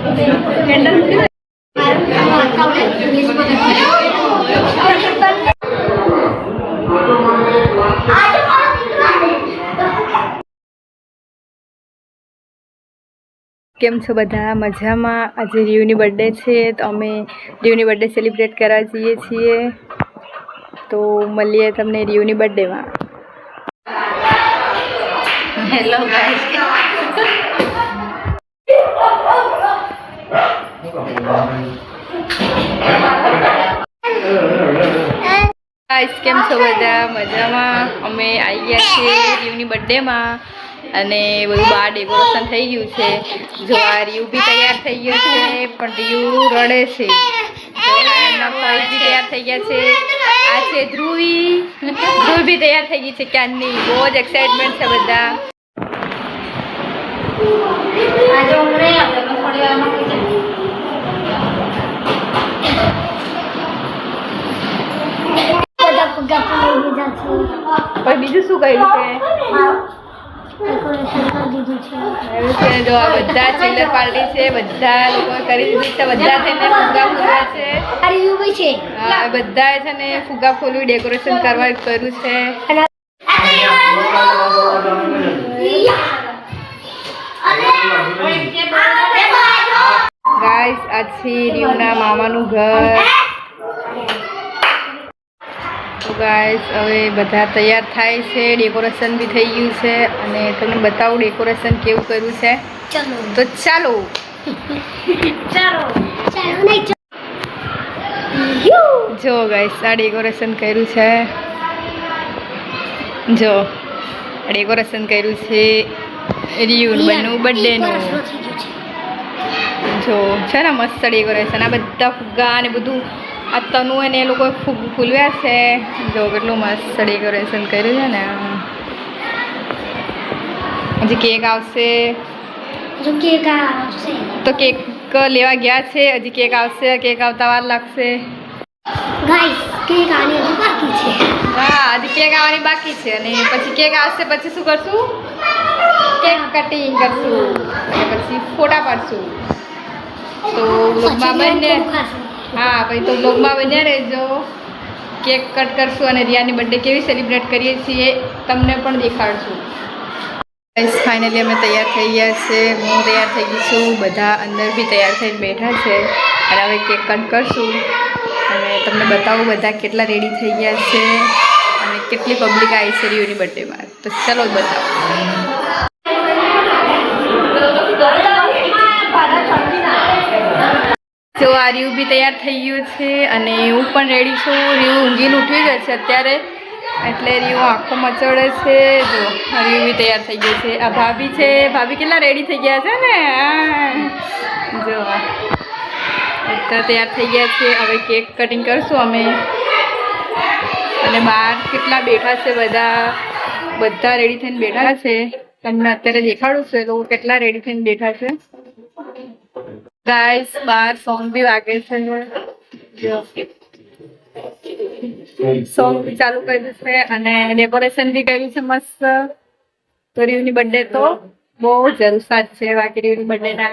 કેમ છો બધા? મજામાં? આજે રિયુની બર્થડે છે, તો અમે રિયુની બર્થડે સેલિબ્રેટ કરવા જઈએ છીએ. તો મળીએ તમને રિયુની બર્થડેમાં હેલો ગાઈસ ગાઈસ કેમ છો બધા? મજામાં? અમે આવી ગયા છીએ રિયુની બર્થડેમાં અને બધું બહાર ડેકોરેશન થઈ ગયું છે. જો આ રિયુ બી તૈયાર થઈ ગયો છે, પણ રિયુ રડે છે. તૈયાર થઈ ગયા છે. આ છે ધ્રુવી. ધ્રુવ બી તૈયાર થઈ ગઈ છે ક્યારની? બહુ જ એક્સાઇટમેન્ટ છે બધા. પણ બીજું શું કર્યું છે બધા ચિલ્લર પાર્ટી છે, બધા લોકો કરી દીધી છે, બધા થઈને ફુગ્ગા ફૂલવા છે. બી છે ને ફુગ્ગા ફૂલવી ડેકોરેશન કરવા કર્યું છે. ગાઈસ આ છે રીવના મામાનું ઘર. ગાઈસ હવે બધા તૈયાર થાય છે ડેકોરેશન બી થઈ ગયું છે અને તમને બતાવું ડેકોરેશન કેવું કર્યું છે. તો ચાલો. જો ગાઈસ આ ડેકોરેશન કર્યું છે. જો ડેકોરેશન કર્યું છે. રિયુન બનનું બર્થડેનું જો છે ને મસ્ત ડેકોરેશન આ બધા ફુગ્ગા અને બધું આ તનુ અને એ લોકો ખૂબ ફૂલવ્યા છે. જો કેટલું મસ્ત ડેકોરેશન કર્યું છે ને. હજી કેક આવશે. જો કેક આવશે. તો કેક લેવા ગયા છે? હજી કેક આવશે કેક આવતા વાર લાગશે. ગાઈસ કેક આની હજુ બાકી છે. હા હજી કેક આવવાની બાકી છે અને પછી કેક આવશે પછી શું કરશું? કેક કટિંગ કરશું. અને પછી ફોટા પાડશું. તો બ્લોગમાં બંને હા, ભાઈ, તો બ્લોગમાં બન્યા રહેજો. કેક કટ કરશું અને રિયાની બર્થડે કેવી સેલિબ્રેટ કરીએ છીએ તમને પણ દેખાડશું. ફાઇનલી અમે તૈયાર થઈ ગયા છે. હું તૈયાર થઈ ગઈ છું. બધા અંદર બી તૈયાર થઈને બેઠા છે. અને હવે કેક કટ કરશું. અને તમને બતાવું બધા કેટલા રેડી થઈ ગયા છે. અને કેટલી પબ્લિક આવી છે રિયોની બર્થડેમાં તો ચલો બતાવો. જો આ રીવ બી તૈયાર થઈ ગયું છે અને હું પણ રેડી છું. રીવ ઊંઘીને ઉઠી ગયો છે અત્યારે. એટલે રીવ આંખો મચોડે છે. જો રીવ બી તૈયાર થઈ ગયો છે. આ ભાભી છે. ભાભી કેટલા રેડી થઈ ગયા છે ને? જો, આ. તૈયાર થઈ ગયા છે. હવે કેક કટિંગ કરશું અમે. અને બહાર કેટલા બેઠા છે બધા? બધા રેડી થઈને બેઠા છે. તમને અત્યારે દેખાડું છે લોકો કેટલા રેડી થઈને બેઠા છે. ગાઈસ બાર સોંગ બી વાગે છે સોંગ બી ચાલુ કર્યું છે અને ડેકોરેશન બી કર્યું છે મસ્ત. તો રીવની બર્થડે તો બહુ જલસા છે બાકી રીવની બર્થડે ના.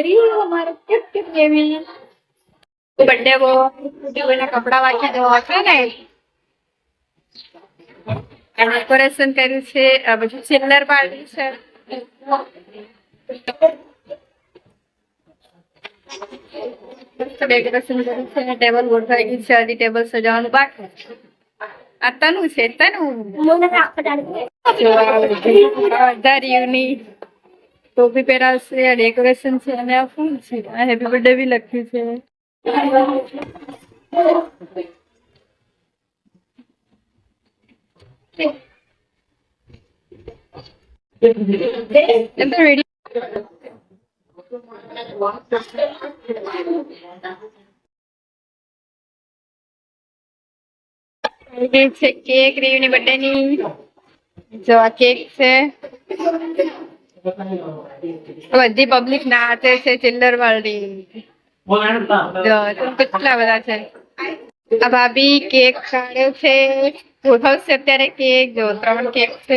રીવ અમારો. કેટ કેટ ગેમી બર્થડે બહુ રીવના કપડા વાગ્યા દેવા છે ને. ડેકોરેશન કર્યું છે બધું સિલ્લર પાર્ટી છે. મસ્ત ડેકોરેશન કર્યું છે ટેબલ ગોઠવાઈ ગયું છે હજી ટેબલ સજાવવાનું બાકી. આ તનું છે તનું. રીવની ટોપી પહેરાવશે ડેકોરેશન છે અને આ ફૂલ છે. આ હેપી બર્થડે બી લખ્યું છે. રેડી છે કેક રીવની બર્થડે જો આ કેક છે બધી પબ્લિક નાચે છે ચિલ્લર વાળી કેટલા બધા છે? આ ભાભી કેક કાઢ્યો છે. ગોઠવશે અત્યારે કેક જો, ત્રણ કેક છે.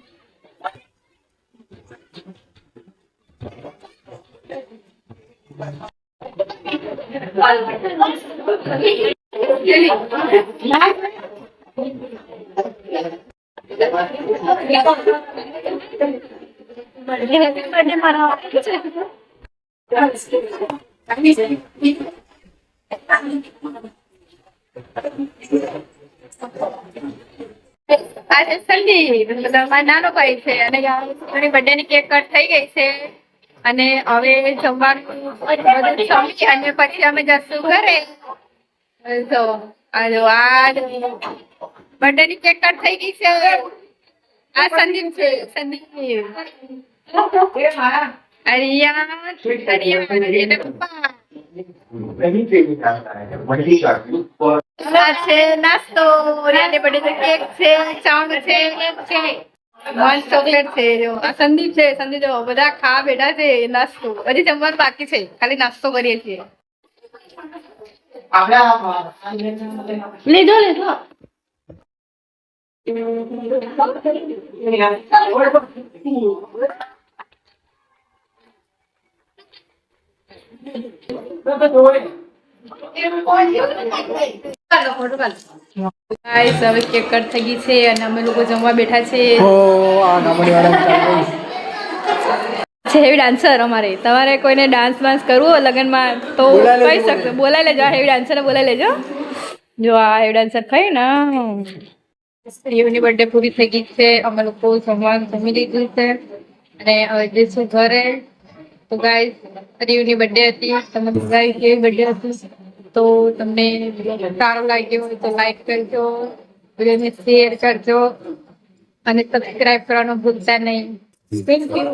નાનો ભાઈ છે અને એની બર્થડે ની કેક કટ થઈ ગઈ છે. અને હવે જમવાનું જમી અને પછી અમે જશું ઘરે. આ બર્થડે ની કેક કટ થઈ ગઈ છે આ સંદીપ છે સંદીપ. નાસ્તો છે કેક છે ચાઉન છે. મસ્ત ચોકલેટ છે જો. આ સંદીપ છે સંદીપ જો. બધા ખા બેઠા છે નાસ્તો. હજી જમવાનું બાકી છે. ખાલી નાસ્તો કરીએ છીએ. લીધો લીધો. ગાઈસ હવે કેક કટ થઈ ગઈ છે અને અમે લોકો જમવા બેઠા છે. છે હેવી ડાન્સર અમારે. તમારે કોઈને ડાન્સ બાન્સ કરવું હોય લગ્નમાં તો કહી લેજો શકશો. બોલાવી લેજો. હેવી ડાન્સરને બોલાવી લેજો. જો આ હેવી ડાન્સર થઈ ને. રિયુની બર્થડે પૂરી થઈ ગઈ છે. અમે લોકો જમવા જમી લીધું છે. અને હવે જઈશું ઘરે. તો ગાઈસ રિયુની બર્થડે હતી. તમે ગાઈસ કેવી બર્થડે હતી? તો તમને સારું લાગ્યું હોય તો લાઈક કરજો, વિડીયોને શેર કરજો અને સબસ્ક્રાઇબ કરવાનું ભૂલતા નહીં. Thank you